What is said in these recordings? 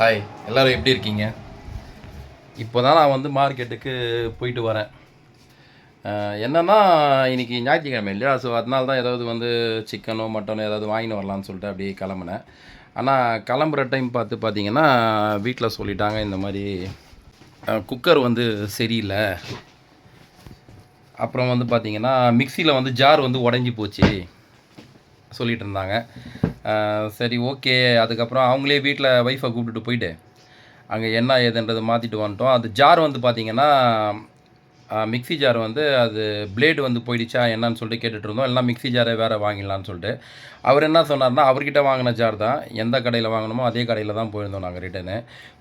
Hi எல்லோரும் எப்படி இருக்கீங்க? இப்போ தான் நான் வந்து மார்க்கெட்டுக்கு போயிட்டு வரேன். என்னென்னா இன்றைக்கி ஞாயிற்றுக்கிழமை இல்லையா? ஸோ அதனால தான் ஏதாவது வந்து சிக்கனோ மட்டனோ ஏதாவது வாங்கின்னு வரலான்னு சொல்லிட்டு அப்படியே கிளம்புனேன். ஆனால் கிளம்புற டைம் பார்த்து பார்த்தீங்கன்னா வீட்டில் சொல்லிட்டாங்க இந்த மாதிரி குக்கர் வந்து சரியில்லை. அப்புறம் வந்து பார்த்தீங்கன்னா மிக்சியில் வந்து ஜார் வந்து உடஞ்சி போச்சு. சொல்லிகிட்டு இருந்தாங்க. சரி ஓகே. அதுக்கப்புறம் அவங்களே வீட்டில் ஒய்ஃபை கூப்பிட்டுட்டு போயிட்டு அங்கே என்ன ஏதுன்றதை மாற்றிட்டு வந்துட்டோம். அது ஜார் வந்து பார்த்தீங்கன்னா மிக்ஸி ஜார் வந்து அது பிளேடு வந்து போயிடுச்சா என்னன்னு சொல்லிட்டு கேட்டுட்டு இருந்தோம் எல்லாம் மிக்ஸி ஜாரை வேறு வாங்கிடலான்னு சொல்லிட்டு. அவர் என்ன சொன்னார்னா அவர்கிட்ட வாங்கின ஜார் தான். எந்த கடையில் வாங்கினோமோ அதே கடையில் தான் போயிருந்தோம் நாங்கள் ரிட்டனு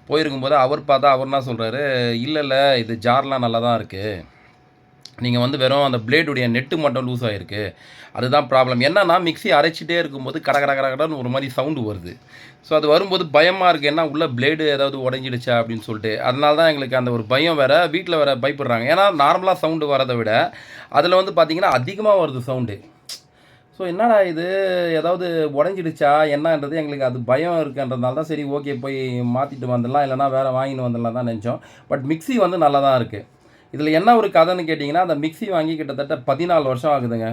போயிருக்கும்போது அவர் பார்த்தா அவர் என்ன சொல்கிறாரு இல்லை இல்லை இது ஜார்லாம் நல்லா தான் இருக்குது நீங்கள் வந்து வெறும் அந்த பிளேடுடைய நெட்டு மட்டும் லூஸ் ஆகிருக்கு அதுதான் ப்ராப்ளம் என்னன்னா மிக்சி அரைச்சிட்டே இருக்கும்போது கட கட கட கடன்னு ஒரு மாதிரி சவுண்டு வருது. ஸோ அது வரும்போது பயமாக இருக்குது என்ன உள்ள பிளேடு ஏதாவது உடஞ்சிடுச்சா அப்படின்னு சொல்லிட்டு. அதனால தான் எங்களுக்கு அந்த ஒரு பயம் வேறு வீட்டில் வேறு பயப்படுறாங்க. ஏன்னா நார்மலாக சவுண்டு வரதை விட அதில் வந்து பார்த்திங்கன்னா அதிகமாக வருது சவுண்டு ஸோ என்னடா இது? ஏதாவது உடஞ்சிடுச்சா? என்னன்றது எங்களுக்கு அது பயம் இருக்குன்றதுனால தான் சரி ஓகே போய் மாற்றிட்டு வந்துடலாம். இல்லைனா வேறு வாங்கிட்டு வந்துடலாம் தான் நினச்சோம். பட் மிக்ஸி வந்து நல்லா தான் இருக்குது இதில் என்ன ஒரு கதைன்னு கேட்டிங்கன்னா அந்த மிக்சி வாங்கி கிட்டத்தட்ட பதினாலு வருஷம் ஆகுதுங்க.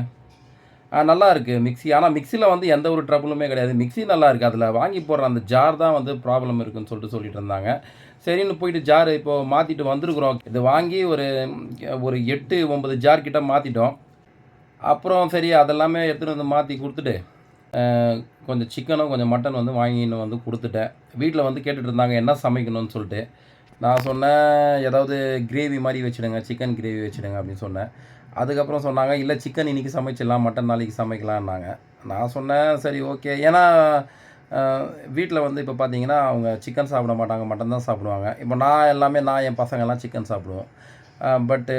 நல்லா இருக்குது மிக்ஸி. ஆனால் மிக்சியில் வந்து எந்த ஒரு ட்ரபுளுமே கிடையாது. மிக்ஸி நல்லா இருக்குது அதில் வாங்கி போடுற அந்த ஜார் தான் வந்து ப்ராப்ளம் இருக்குன்னு சொல்லிட்டு சொல்லிட்டு இருந்தாங்க. சரின்னு போயிட்டு ஜார் இப்போது மாற்றிட்டு வந்திருக்குறோம். இது வாங்கி ஒரு ஒரு எட்டு ஒன்பது ஜார் கிட்ட மாற்றிட்டோம் அப்புறம் சரி அதெல்லாமே எடுத்துகிட்டு வந்து மாற்றி கொடுத்துட்டு கொஞ்சம் சிக்கனும் கொஞ்சம் மட்டன் வந்து வாங்கின்னு வந்து கொடுத்துட்டேன். வீட்டில் வந்து கேட்டுட்டு இருந்தாங்க என்ன சமைக்கணும்னு சொல்லிட்டு. நான் சொன்னேன் ஏதாவது கிரேவி மாதிரி வச்சுடுங்க சிக்கன் கிரேவி வச்சுடுங்க அப்படின்னு சொன்னேன். அதுக்கப்புறம் சொன்னாங்க இல்லை சிக்கன் இன்றைக்கி சமைச்சிடலாம் மட்டன் நாளைக்கு சமைக்கலான்னாங்க நான் சொன்னேன் சரி ஓகே ஏன்னா வீட்டில் வந்து இப்போ பார்த்தீங்கன்னா அவங்க சிக்கன் சாப்பிட மாட்டாங்க மட்டன் தான் சாப்பிடுவாங்க. இப்போ நான் எல்லாமே நான் என் பசங்கள்லாம் சிக்கன் சாப்பிடுவோம். பட்டு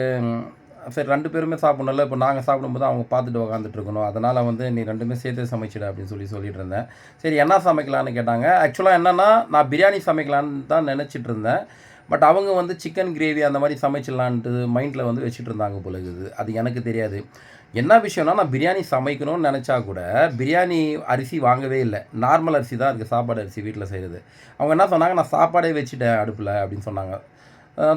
சரி ரெண்டு பேருமே சாப்பிடணும்ல. இப்போ நாங்கள் சாப்பிடும்போது அவங்க பார்த்துட்டு உக்காந்துட்டு இருக்கணும். அதனால் வந்து நீ ரெண்டுமே சேர்த்து சமைச்சிடு அப்படின்னு சொல்லி சொல்லிட்டு இருந்தேன். சரி என்ன சமைக்கலான்னு கேட்டாங்க. ஆக்சுவலாக என்னென்னா நான் பிரியாணி சமைக்கலான்னு தான் நினச்சிட்டு இருந்தேன். பட் அவங்க வந்து சிக்கன் கிரேவி அந்த மாதிரி சமைச்சிடலான்ட்டு மைண்டில் வந்து வச்சுட்டு இருந்தாங்க போல இருக்குது. அது எனக்கு தெரியாது. என்ன விஷயம்னா நான் பிரியாணி சமைக்கணும்னு நினச்சா கூட பிரியாணி அரிசி வாங்கவே இல்லை. நார்மல் அரிசி தான் இருக்குது சாப்பாடு அரிசி வீட்டில் செய்கிறது அவங்க என்ன சொன்னாங்க நான் சாப்பாடே வச்சுட்டேன் அடுப்பில் அப்படின்னு சொன்னாங்க.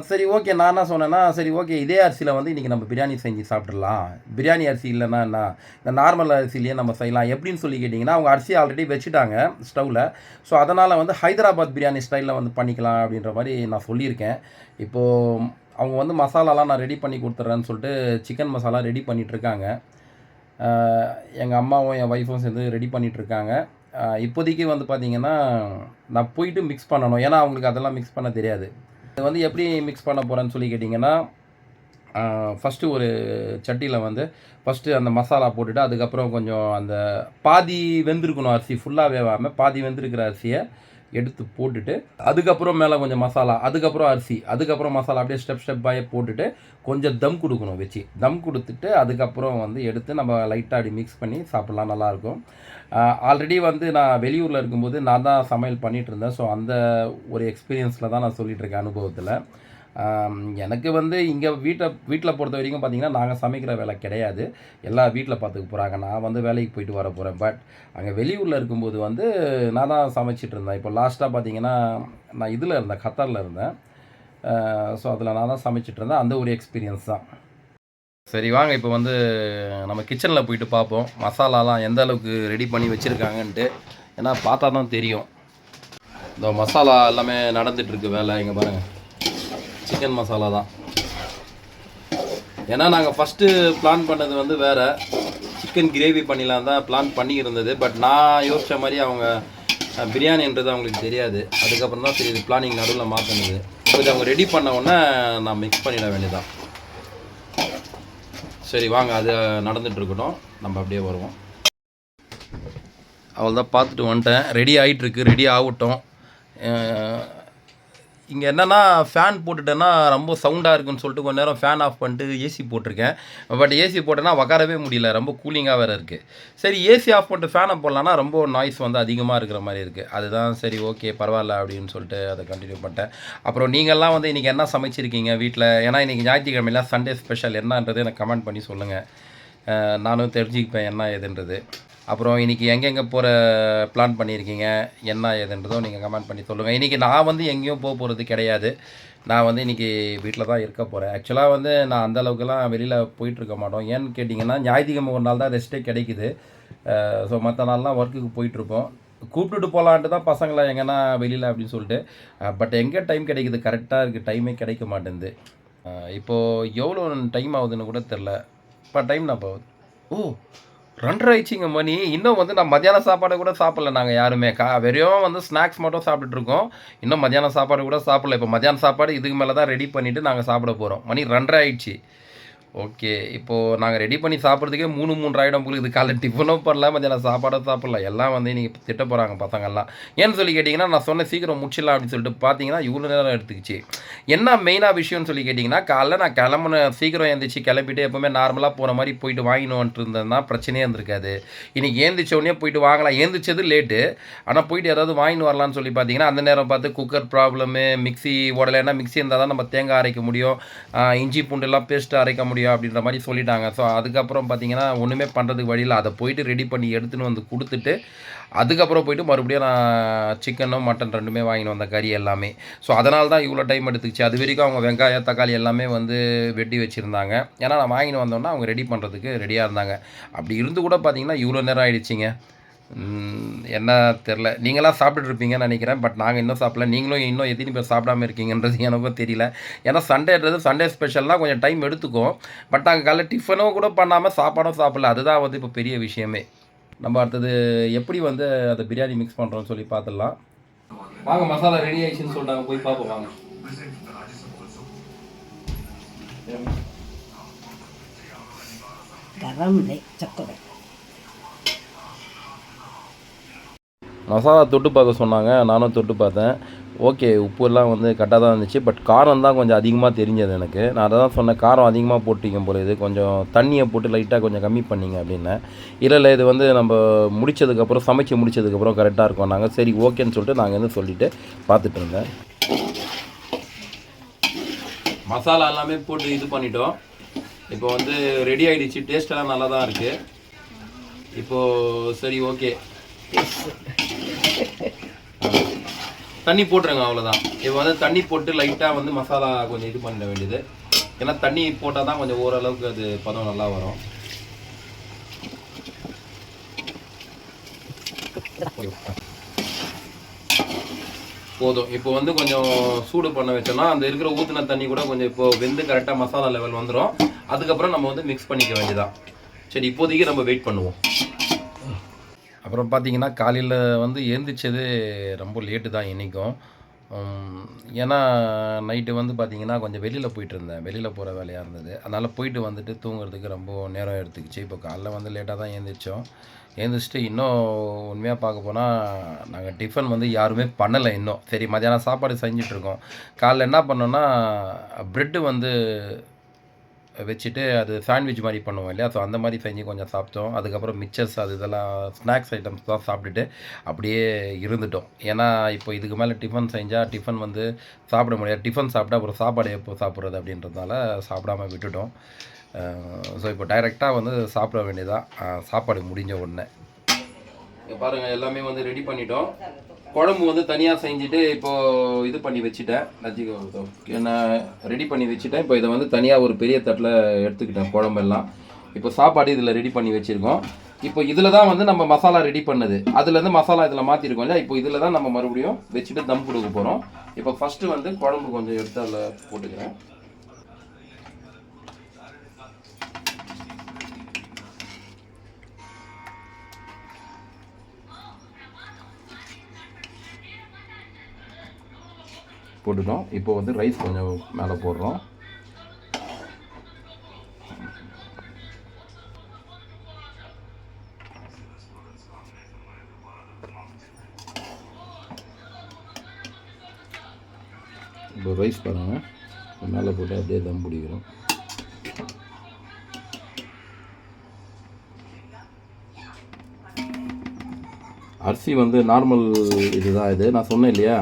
சரி ஓகே நான் என்ன சொன்னேன்னா சரி ஓகே இதே அரிசியில் வந்து இன்றைக்கி நம்ம பிரியாணி செஞ்சு சாப்பிட்றலாம் பிரியாணி அரிசி இல்லைன்னா என்ன? இந்த நார்மல் அரிசிலேயே நம்ம செய்யலாம் எப்படின்னு சொல்லி கேட்டிங்கன்னா அவங்க அரிசி ஆல்ரெடி வச்சுட்டாங்க ஸ்டவ்வில் ஸோ அதனால் வந்து ஹைதராபாத் பிரியாணி ஸ்டைலில் வந்து பண்ணிக்கலாம் அப்படின்ற மாதிரி நான் சொல்லியிருக்கேன். இப்போது அவங்க வந்து மசாலாலாம் நான் ரெடி பண்ணி கொடுத்துட்றேன்னு சொல்லிட்டு சிக்கன் மசாலா ரெடி பண்ணிகிட்ருக்காங்க எங்கள் அம்மாவும் என் ஒய்ஃபும் சேர்ந்து ரெடி பண்ணிகிட்ருக்காங்க இப்போதைக்கு வந்து பார்த்திங்கன்னா நான் போயிட்டு மிக்ஸ் பண்ணணும். ஏன்னா அவங்களுக்கு அதெல்லாம் மிக்ஸ் பண்ண தெரியாது. இது வந்து எப்படி மிக்ஸ் பண்ண போகிறேன்னு சொல்லி கேட்டிங்கன்னா ஃபஸ்ட்டு ஒரு சட்டியில் வந்து ஃபஸ்ட்டு அந்த மசாலா போட்டுட்டு அதுக்கப்புறம் கொஞ்சம் அந்த பாதி வெந்திருக்கணும் அரிசி ஃபுல்லாக வேகாமல் பாதி வெந்திருக்கிற அரிசியை எடுத்து போட்டுட்டு அதுக்கப்புறம் மேலே கொஞ்சம் மசாலா அதுக்கப்புறம் அரிசி அதுக்கப்புறம் மசாலா அப்படியே ஸ்டெப் ஸ்டெப்பாக போட்டுட்டு கொஞ்சம் தம் கொடுக்கணும் வச்சு. தம் கொடுத்துட்டு அதுக்கப்புறம் வந்து எடுத்து நம்ம லைட்டாக அப்படி மிக்ஸ் பண்ணி சாப்பிட்லாம் நல்லாயிருக்கும் ஆல்ரெடி வந்து நான் வெளியூரில் இருக்கும்போது நான் தான் சமையல் பண்ணிகிட்டு இருந்தேன். ஸோ அந்த ஒரு எக்ஸ்பீரியன்ஸில் தான் நான் சொல்லிகிட்ருக்கேன் இருக்கேன் அனுபவத்தில். எனக்கு வந்து இங்கே வீட்டை வீட்டில் பொறுத்த வரைக்கும் பார்த்திங்கன்னா நாங்கள் சமைக்கிற வேலை கிடையாது. எல்லாம் வீட்டில் பார்த்துக்க போகிறாங்க நான் வந்து வேலைக்கு போயிட்டு வர போகிறேன் பட் அங்கே வெளியூரில் இருக்கும்போது வந்து நான் தான் சமைச்சிட்டு இருந்தேன். இப்போ லாஸ்ட்டாக பார்த்தீங்கன்னா நான் இதில் இருந்தேன் கத்தாரில் இருந்தேன். ஸோ அதில் நான் தான் சமைச்சிட்டு இருந்தேன். அந்த ஒரு எக்ஸ்பீரியன்ஸ் தான். சரி வாங்க. இப்போ வந்து நம்ம கிச்சனில் போயிட்டு பார்ப்போம் மசாலாலாம் எந்த அளவுக்கு ரெடி பண்ணி வச்சுருக்காங்கன்ட்டு. ஏன்னா பார்த்தா தான் தெரியும். இந்த மசாலா எல்லாமே நடந்துகிட்ருக்கு வேலை. இங்கே பாருங்கள் சிக்கன் மசாலா தான். ஏன்னா நாங்கள் ஃபஸ்ட்டு பிளான் பண்ணது வந்து வேறு. சிக்கன் கிரேவி பண்ணிடலாம் தான் பிளான் பண்ணியிருந்தது. பட் நான் யோசித்த மாதிரி அவங்க பிரியாணின்றது அவங்களுக்கு தெரியாது. அதுக்கப்புறம் தான் சரி இது பிளானிங் நடுவில் மாற்றினது இப்போ அவங்க ரெடி பண்ண உடனே நான் மிக்ஸ் பண்ணிட வேண்டியதான் சரி வாங்க அது நடந்துகிட்ருக்கட்டும் நம்ம அப்படியே வருவோம். அவள் தான் பார்த்துட்டு வந்துட்டேன். ரெடி ஆகிட்டுருக்கு ரெடி ஆகட்டும். இங்கே என்னென்னா ஃபேன் போட்டுட்டேன்னா ரொம்ப சவுண்டாக இருக்குன்னு சொல்லிட்டு கொஞ்ச நேரம் ஃபேன் ஆஃப் பண்ணிட்டு ஏசி போட்டிருக்கேன். பட் ஏசி போட்டேன்னா உக்காரவே முடியல ரொம்ப கூலிங்காக வேறு இருக்குது சரி ஏசி ஆஃப் பண்ணிட்டு ஃபேனை போடலான்னா ரொம்ப நாய்ஸ் வந்து அதிகமாக இருக்கிற மாதிரி இருக்குது அதுதான் சரி ஓகே பரவாயில்ல அப்படின்னு சொல்லிட்டு அதை கண்டினியூ பண்ணிட்டேன். அப்புறம் நீங்கள்லாம் வந்து இன்றைக்கி என்ன சமைச்சிருக்கீங்க வீட்டில் ஏன்னா இன்றைக்கி ஞாயிற்றுக்கிழமையில சண்டே ஸ்பெஷல் என்னன்றது எனக்கு கமெண்ட் பண்ணி சொல்லுங்கள் நானும் தெரிஞ்சுக்கிப்பேன் என்ன ஏதுன்றது. அப்புறம் இன்றைக்கி எங்கெங்கே போகிற பிளான் பண்ணியிருக்கீங்க? என்ன ஏதுன்றதும் நீங்கள் கமெண்ட் பண்ணி சொல்லுங்கள் இன்றைக்கி நான் வந்து எங்கேயும் போக போகிறது கிடையாது. நான் வந்து இன்றைக்கி வீட்டில் தான் இருக்க போகிறேன் ஆக்சுவலாக வந்து நான் அந்தளவுக்குலாம் வெளியில் போயிட்டுருக்க மாட்டோம். ஏன்னு கேட்டிங்கன்னா ஞாயிற்றுக்கிழமை ஒரு நாள் தான் ரெஸ்ட்டே கிடைக்குது. ஸோ மற்ற நாள்லாம் ஒர்க்குக்கு போயிட்டுருப்போம் கூப்பிட்டுட்டு போகலான்ட்டு தான் பசங்களை எங்கன்னா வெளியில் அப்படின்னு சொல்லிட்டு பட் எங்கே டைம் கிடைக்குது? கரெக்டாக இருக்குது டைமே கிடைக்க மாட்டேங்குது. இப்போது எவ்வளோ டைம் ஆகுதுன்னு கூட தெரில. இப்போ டைம் நான் போகுது ஓ ரெண்டரை ஆயிடுச்சிங்க மணி. இன்னும் வந்து நான் மத்தியான சாப்பாடு கூட சாப்பிடல நாங்கள் யாருமே. கா வெறும் வந்து ஸ்நாக்ஸ் மட்டும் சாப்பிட்டுட்ருக்கோம் இன்னும் மத்தியான சாப்பாடு கூட சாப்பிடல. இப்போ மத்தியான சாப்பாடு இதுக்கு மேலே தான் ரெடி பண்ணிவிட்டு நாங்கள் சாப்பிட போகிறோம் மணி ரெண்டரை ஆயிடுச்சு ஓகே இப்போது நாங்கள் ரெடி பண்ணி சாப்பிட்றதுக்கே மூணு மூன்று ஆகிடும் உங்களுக்கு இது காலைல டிஃபனும் பண்ணல மத்தியானம் சாப்பாடும் சாப்பிட்லாம் எல்லாம் வந்து இன்றைக்கி திட்ட போகிறாங்க பசங்கள்லாம். ஏன்னு சொல்லி கேட்டிங்கன்னா நான் சொன்ன சீக்கிரம் முடிச்சிடலாம் அப்படின்னு சொல்லிட்டு பார்த்தீங்கன்னா இவ்வளோ நேரம் எடுத்துக்கிச்சு. என்ன மெயினாக விஷயம்னு சொல்லி கேட்டிங்கன்னா காலைல நான் கிளம்புன சீக்கிரம் எழுந்திரிச்சு கிளம்பிட்டு எப்போவுமே நார்மலாக போகிற மாதிரி போயிட்டு வாங்கினோன்ட்டு வந்துட்டு பிரச்சனையே இருந்திருக்காது. இன்றைக்கி ஏந்திரிச்சோடனே போயிட்டு வாங்கலாம். ஏந்திரிச்சது லேட்டு ஆனால் போயிட்டு ஏதாவது வாங்கிட்டு வரலான்னு சொல்லி பார்த்தீங்கன்னா அந்த நேரம் பார்த்து குக்கர் ப்ராப்ளமு மிக்சி உடலைன்னா மிக்ஸி இருந்தால் தான் நம்ம தேங்காய் அரைக்க முடியும். இஞ்சி பூண்டுலாம் பேஸ்ட்டு அரைக்க முடியும். அப்படின்ற மாதிரி சொல்லிட்டாங்க. ஸோ அதுக்கப்புறம் பார்த்தீங்கன்னா ஒன்றுமே பண்ணுறதுக்கு வழியில் அதை போயிட்டு ரெடி பண்ணி எடுத்துன்னு வந்து கொடுத்துட்டு அதுக்கப்புறம் போயிட்டு மறுபடியும் நான் சிக்கனும் மட்டன் ரெண்டுமே வாங்கிட்டு வந்தேன் கறி எல்லாமே. ஸோ அதனால தான் இவ்வளோ டைம் எடுத்துக்கிச்சு அது வரைக்கும் அவங்க வெங்காயம் தக்காளி எல்லாமே வந்து வெட்டி வச்சுருந்தாங்க. ஏன்னா நான் வாங்கிட்டு வந்தோன்னா அவங்க ரெடி பண்ணுறதுக்கு ரெடியாக இருந்தாங்க. அப்படி இருந்து கூட பார்த்தீங்கன்னா இவ்வளோ நேரம் ஆகிடுச்சிங்க என்ன தெரில நீங்களாம் சாப்பிட்டுட்ருப்பீங்கன்னு நினைக்கிறேன் பட் நாங்கள் இன்னும் சாப்பிடல. நீங்களும் இன்னும் எத்தனை பேர் சாப்பிடாமல் இருக்கீங்கன்றது எனக்கும் தெரியல. ஏன்னா சண்டேன்றது சண்டே ஸ்பெஷல்லாம் கொஞ்சம் டைம் எடுத்துக்கும் பட் நாங்கள் காலைல டிஃபனும் கூட பண்ணாமல் சாப்பாடும் சாப்பிடல. அதுதான் வந்து இப்போ பெரிய விஷயமே. நம்ம அடுத்தது எப்படி வந்து அதை பிரியாணி மிக்ஸ் பண்ணுறோம்னு சொல்லி பார்த்துடலாம். வாங்க மசாலா ரெடி ஆயிடுச்சுன்னு சொல்லிட்டாங்க போய் பார்ப்போம் வாங்க. தரம் சக்கரை மசாலா தொட்டு பார்க்க சொன்னாங்க நானும் தொட்டு பார்த்தேன். ஓகே உப்புலாம் வந்து கரெக்டாக தான் இருந்துச்சு. பட் காரம் தான் கொஞ்சம் அதிகமாக தெரிஞ்சது எனக்கு. நான் அதை தான் சொன்னேன் காரம் அதிகமாக போட்டிங்க போல இது. கொஞ்சம் தண்ணியை போட்டு லைட்டாக கொஞ்சம் கம்மி பண்ணிங்க அப்படின்னேன் இல்லை இல்லை இது வந்து நம்ம முடிச்சதுக்கப்புறம் சமைச்சு முடிச்சதுக்கப்புறம் கரெக்டாக இருக்கும் நாங்கள் சரி ஓகேன்னு சொல்லிட்டு நாங்கள் வந்து சொல்லிவிட்டு பார்த்துட்டு இருந்தேன். மசாலா எல்லாமே போட்டு இது பண்ணிட்டோம். இப்போ வந்து ரெடி ஆகிடுச்சு டேஸ்டெல்லாம் நல்லா தான் இருக்குது இப்போது சரி ஓகே தண்ணி போட்டுருங்க அவ்வளோதான் இப்போ வந்து தண்ணி போட்டு லைட்டாக வந்து மசாலா கொஞ்சம் இது பண்ண வேண்டியது. ஏன்னா தண்ணி போட்டால் தான் கொஞ்சம் ஓரளவுக்கு அது பதம் நல்லா வரும். போதும். இப்போ வந்து கொஞ்சம் சூடு பண்ண வச்சோம்னா அந்த இருக்கிற ஊற்றின தண்ணி கூட கொஞ்சம் இப்போ வெந்து கரெக்டாக மசாலா லெவல் வந்துடும் அதுக்கப்புறம் நம்ம வந்து மிக்ஸ் பண்ணிக்க வேண்டியதான் சரி இப்போதைக்கு நம்ம வெயிட் பண்ணுவோம். அப்புறம் பார்த்தீங்கன்னா காலையில் வந்து எழுந்திரிச்சது ரொம்ப லேட்டு தான் இன்றைக்கும் ஏன்னா நைட்டு வந்து பார்த்திங்கன்னா கொஞ்சம் வெளியில் போயிட்டுருந்தேன் வெளியில் போகிற வேலையாக இருந்தது. அதனால் போயிட்டு வந்துட்டு தூங்குறதுக்கு ரொம்ப நேரம் எடுத்துக்கிச்சு. இப்போ காலைல வந்து லேட்டாக தான் எழுந்திரிச்சோம் எழுந்திரிச்சிட்டு இன்னும் உண்மையாக பார்க்க போனால் நாங்கள் டிஃபன் வந்து யாருமே பண்ணலை இன்னும். சரி மதியானம் சாப்பாடு செஞ்சிட்ருக்கோம் காலைல என்ன பண்ணோன்னா ப்ரெட்டு வந்து வச்சுட்டு அது சாண்ட்விச் மாதிரி பண்ணுவோம் இல்லையா? ஸோ அந்த மாதிரி செஞ்சு கொஞ்சம் சாப்பிட்டோம். அதுக்கப்புறம் மிச்சர்ஸ் அது இதெல்லாம் ஸ்நாக்ஸ் ஐட்டம்ஸ் தான் சாப்பிட்டுட்டு அப்படியே இருந்துட்டோம். ஏன்னா இப்போ இதுக்கு மேலே டிஃபன் செஞ்சால் டிஃபன் வந்து சாப்பிட முடியாது. டிஃபன் சாப்பிட்டா அப்புறம் சாப்பாடு எப்போ சாப்பிட்றது அப்படின்றதுனால சாப்பிடாம விட்டுட்டோம். ஸோ இப்போ டைரெக்டாக வந்து சாப்பிட வேண்டியதான் சாப்பாடு முடிஞ்ச உடனே. பாருங்கள் எல்லாமே வந்து ரெடி பண்ணிட்டோம். குழம்பு வந்து தனியாக செஞ்சுட்டு இப்போ இது பண்ணி வச்சுட்டேன். நஜிகோ என்ன ரெடி பண்ணி வச்சுட்டேன். இப்போ இதை வந்து தனியாக ஒரு பெரிய தட்டில் எடுத்துக்கிட்டேன் குழம்பெல்லாம். இப்போ சாப்பாடு இதில் ரெடி பண்ணி வச்சுருக்கோம். இப்போ இதில் தான் வந்து நம்ம மசாலா ரெடி பண்ணது. அதுலேருந்து மசாலா இதில் மாற்றிருக்கோம் இல்லையா? இப்போ இதில் தான் நம்ம மறுபடியும் வச்சுட்டு தம் கொடுக்க போகிறோம் இப்போ ஃபஸ்ட்டு வந்து குழம்பு கொஞ்சம் எடுத்து அதில் போட்டுக்கிறேன். போட்டுட்டோம். இப்போ வந்து ரைஸ் கொஞ்சம் மேலே போடுறோம். இப்போ ரைஸ் பாருங்கள் மேலே போட்டு அப்படியே தம் பிடிக்கிறோம். அரிசி வந்து நார்மல் இதுதான் இது. நான் சொன்னேன் இல்லையா?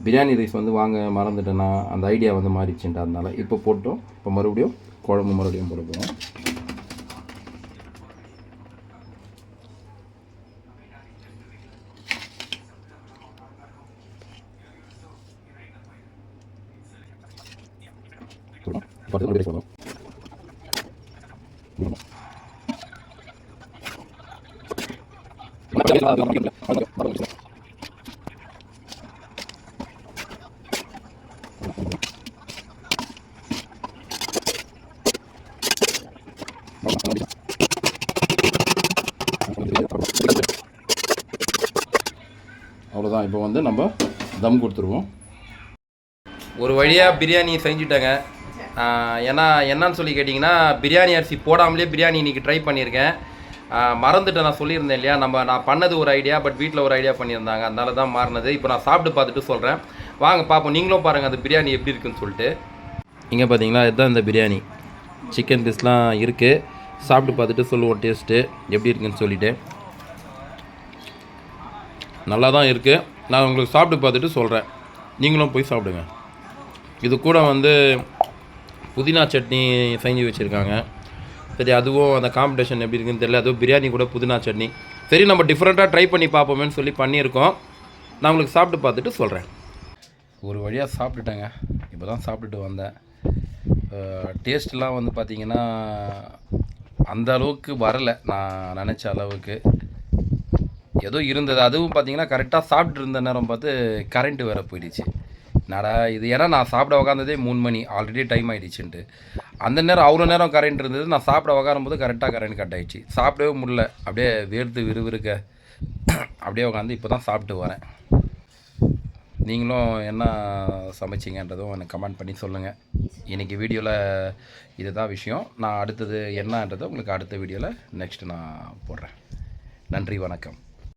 பிரியாணி ரைஸ் வந்து வாங்க மறந்துட்டேன்னா அந்த ஐடியா வந்து மாறிச்சுன்ட்டு அதனால் இப்போ போட்டோம். இப்போ மறுபடியும் குழம்பு மறுபடியும் போட போகிறோம் போடுறோம் போடுறோம் அவ்வளோதான் இப்போ வந்து நம்ம தம் கொடுத்துருவோம். ஒரு வழியாக பிரியாணி செஞ்சுட்டேங்க. ஏன்னா என்னன்னு சொல்லி கேட்டிங்கன்னா பிரியாணி அரிசி போடாமலே பிரியாணி இன்றைக்கி ட்ரை பண்ணியிருக்கேன். ஆஹ் மறந்துட்டேன் நான் சொல்லியிருந்தேன் இல்லையா? நம்ம நான் பண்ணது ஒரு ஐடியா பட் வீட்டில் ஒரு ஐடியா பண்ணியிருந்தாங்க. அதனால தான் மாறினது. இப்போ நான் சாப்பிட்டு பார்த்துட்டு சொல்கிறேன் வாங்க பார்ப்போம் நீங்களும் பாருங்கள் அந்த பிரியாணி எப்படி இருக்குன்னு சொல்லிட்டு. இங்கே பார்த்தீங்களா இதுதான் இந்த பிரியாணி. சிக்கன் பீஸ்லாம் இருக்குது சாப்பிட்டு பார்த்துட்டு சொல்லுவோம் டேஸ்ட்டு எப்படி இருக்குன்னு சொல்லிட்டு. நல்லா தான் இருக்குது நான் உங்களுக்கு சாப்பிட்டு பார்த்துட்டு சொல்கிறேன் நீங்களும் போய் சாப்பிடுங்க. இது கூட வந்து புதினா சட்னி செஞ்சு வச்சுருக்காங்க. சரி அதுவும் அந்த காம்படிஷன் எப்படி இருக்குன்னு தெரியல. அதுவும் பிரியாணி கூட புதினா சட்னி. சரி நம்ம டிஃப்ரெண்ட்டாக ட்ரை பண்ணி பார்ப்போமேன்னு சொல்லி பண்ணியிருக்கோம். நான் உங்களுக்கு சாப்பிட்டு பார்த்துட்டு சொல்கிறேன் ஒரு வழியாக சாப்பிட்டுட்டேங்க. இப்போ தான் சாப்பிட்டுட்டு வந்தேன். டேஸ்ட்லாம் வந்து பார்த்திங்கன்னா அந்த அளவுக்கு வரலை. நான் நினச்ச அளவுக்கு. ஏதோ இருந்தது. அதுவும் பார்த்தீங்கன்னா கரெக்டாக சாப்பிட்டு இருந்த நேரம் பார்த்து கரண்ட்டு வேறு போயிடுச்சு. நடா இது? ஏன்னா நான் சாப்பிட உக்காந்ததே மூணு மணி. ஆல்ரெடி டைம் ஆகிடுச்சுன்ட்டு அந்த நேரம் அவ்வளோ நேரம் கரண்ட் இருந்தது. நான் சாப்பிட உக்காரும்போது கரெக்டாக கரண்ட் கட் ஆகிடுச்சு சாப்பிடவே முடில அப்படியே வேர்த்து விறுவிறுக்க அப்படியே உட்காந்து இப்போ தான் சாப்பிட்டு வரேன். நீங்களும் என்ன சமைச்சிங்கன்றதும் எனக்கு கமெண்ட் பண்ணி சொல்லுங்கள் இன்றைக்கி வீடியோவில் இதுதான் விஷயம். நான் அடுத்தது என்னன்றதை உங்களுக்கு அடுத்த வீடியோவில் நெக்ஸ்ட் நான் போடுறேன். நன்றி வணக்கம்.